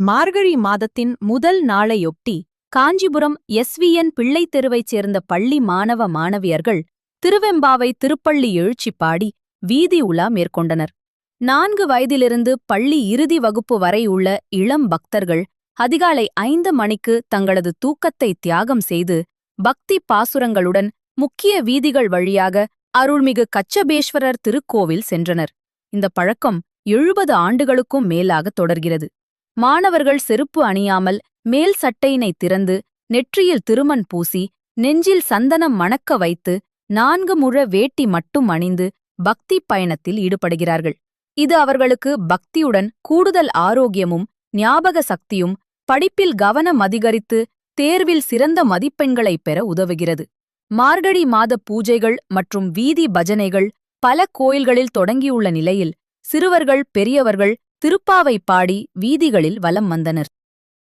மார்கழி மாதத்தின் முதல் நாளையொட்டி காஞ்சிபுரம் எஸ்விஎன் பிள்ளைத் தெருவைச் சேர்ந்த பள்ளி மாணவ மாணவியர்கள் திருவெம்பாவை திருப்பள்ளி எழுச்சி பாடி வீதி உலா மேற்கொண்டனர். நான்கு வயதிலிருந்து பள்ளி இறுதி வகுப்பு வரை உள்ள இளம் பக்தர்கள் அதிகாலை ஐந்து மணிக்கு தங்களது தூக்கத்தை தியாகம் செய்து பக்தி பாசுரங்களுடன் முக்கிய வீதிகள் வழியாக அருள்மிகு கச்சபேஸ்வரர் திருக்கோவில் சென்றனர். இந்த பழக்கம் எழுபது ஆண்டுகளுக்கும் மேலாக தொடர்கிறது. மாணவர்கள் செருப்பு அணியாமல் மேல் சட்டையினை திறந்து நெற்றியில் திருமண் பூசி நெஞ்சில் சந்தனம் மணக்க வைத்து நான்கு முழ வேட்டி மட்டும் அணிந்து பக்தி பயணத்தில் ஈடுபடுகிறார்கள். இது அவர்களுக்கு பக்தியுடன் கூடுதல் ஆரோக்கியமும் ஞாபக சக்தியும் படிப்பில் கவனம் அதிகரித்து தேர்வில் சிறந்த மதிப்பெண்களைப் பெற உதவுகிறது. மார்கழி மாத பூஜைகள் மற்றும் வீதி பஜனைகள் பல கோயில்களில் தொடங்கியுள்ள நிலையில் சிறுவர்கள் பெரியவர்கள் திருப்பாவை பாடி வீதிகளில் வலம் வந்தனர்.